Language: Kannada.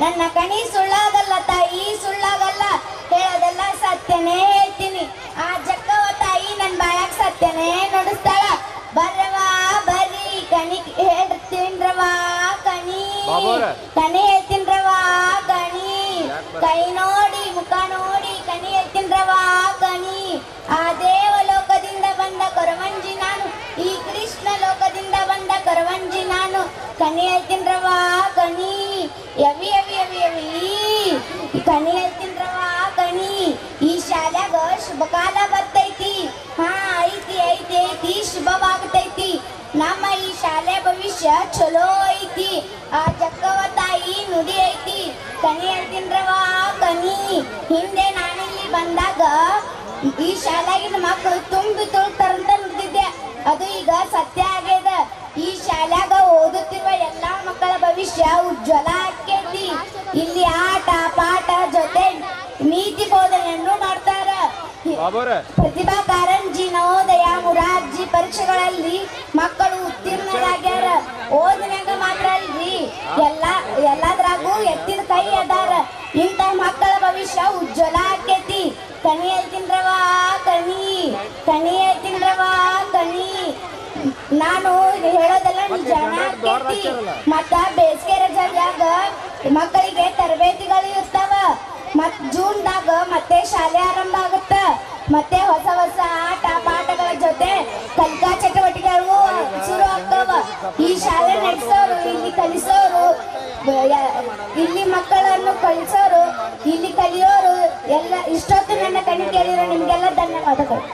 ನನ್ನ ಕಣಿ ಸುಳ್ಳಾಗಲ್ಲ ತಾಯಿ ಸುಳ್ಳಾಗಲ್ಲ. ಹೇಳೋದೆಲ್ಲ ಸತ್ಯನೇ ಹೇಳ್ತೀನಿ. ಆ ಜಕ್ಕವ ತಾಯಿ ನನ್ನ ಬಾಯಾಗ ಸತ್ಯನೇ ನುಡಿಸ್ತಾಳ. ಬರ್ರವಾ ಬರ್ರಿ ಕಣಿ ಹೇಳ್ತೀನ್ರವಾ ಕಣಿ. ಕಣಿ ಹೇಳ್ತೀನ್ರವಾ ಕಣಿ. ಕೈ ನೋಡಿ ಮುಖ ನೋಡಿ ಕಣಿ ಹೇಳ್ತೀನ್ರವಾ ಕಣಿ. ಆ ದೇವ ಲೋಕದಿಂದ ಬಂದ ಕೊರವಂಜಿ ನಾನು. ಈ ಕೃಷ್ಣ ಲೋಕದಿಂದ ಬಂದ ಕೊರವಂಜಿ ನಾನು. ಕಣಿ ಹೇಳ್ತೀನ್ರವಾ ಕಣಿ ಯವಿ ಯವಿ ಯವಿ ಯವಿ ಈ ಕಣಿ ಹೇಳ್ತೀನ್ರವ ಕಣಿ ಈ ಶಾಲ್ಯಾಗ ಶುಭ ಕಾಲ ಬರ್ತೈತಿ ಹಾ, ಐತಿ ಐತಿ ಐತಿ, ಶುಭವಾಗತೈತಿ. ನಮ್ಮ ಈ ಶಾಲೆ ಭವಿಷ್ಯ ಚಲೋ ಐತಿ. ಆ ಚಕ್ಕವ ತಾಯಿ ನುಡಿ ಐತಿ. ಕನಿ ಹೇಳ್ತೀನ್ರವ ಕನಿ. ಹಿಂದೆ ನಾನಿಲ್ಲಿ ಬಂದಾಗ ಈ ಶಾಲೆಗಿನ ಮಕ್ಕಳು ತುಂಬಿ ತುಳ್ತಾರಂತ ನುಡಿದ್ದೆ ಅದು ಈಗ ಸತ್ಯ ಆಗ್ಯದ. ಈ ಶಾಲ್ಯಾಗ ಓದುತ್ತಿರುವ ಎಲ್ಲಾ ಮಕ್ಕಳ ಭವಿಷ್ಯ ಉಜ್ವಲ ಆಕೇತಿ ಇಲ್ಲಿ ಆಟ ಪ್ರತಿಭಾ ಕಾರಂಜಿ ನವೋದಯ ಮುರಾರ್ಜಿ ಪರೀಕ್ಷೆಗಳಲ್ಲಿ ಮಕ್ಕಳು ಉತ್ತೀರ್ಣರಾಗ್ಯಾರ. ಓದಿನಾಗ ಮಾತ್ರ ಅಲ್ರಿ. ಎಲ್ಲ ಎಲ್ಲದ್ರಾಗೂ ಎತ್ತಿದ ಕೈ ಅದಾರ. ಇಂತ ಮಕ್ಕಳ ಭವಿಷ್ಯ ಉಜ್ವಲ ಆಕೇತಿ. ಕಣಿ ಹೇಳ್ತೀನ್ರವ ಕಣಿ? ಕಣಿ ಹೇಳ್ತೀನ್ರವ ಕಣಿ? ನಾನು ಹೇಳೋದೆಲ್ಲ ನಿಜಾನ ಆಕೇತಿ. ಮತ್ತ ಬೇಸಿಗೆ ರಜಾದಾಗ ಮಕ್ಕಳಿಗೆ ತರಬೇತಿಗಳು ಇರ್ತಾವ. ಮತ್ ಜೂನ್ದಾಗ ಮತ್ತೆ ಶಾಲೆ ಆರಂಭ ಮತ್ತೆ ಹೊಸ ಹೊಸ ಆಟ ಪಾಠಗಳ ಜೊತೆ ಕಲಿಕಾ ಚಟುವಟಿಕೆಗಳು ಶುರು ಆಗ್ತಾವ. ಈ ಶಾಲೆ ನಡೆಸೋರು, ಇಲ್ಲಿ ಕಲಿಸೋರು ಇಲ್ಲಿ ಮಕ್ಕಳನ್ನು ಕಲಿಸೋರು ಇಲ್ಲಿ ಕಲಿಯೋರು ಎಲ್ಲ, ಇಷ್ಟೊತ್ತು ನನ್ನ ಕಣ್ಣು ಕೇಳಿರೋ ನಿಮ್ಗೆಲ್ಲ ಧನ್ಯವಾದಗಳು.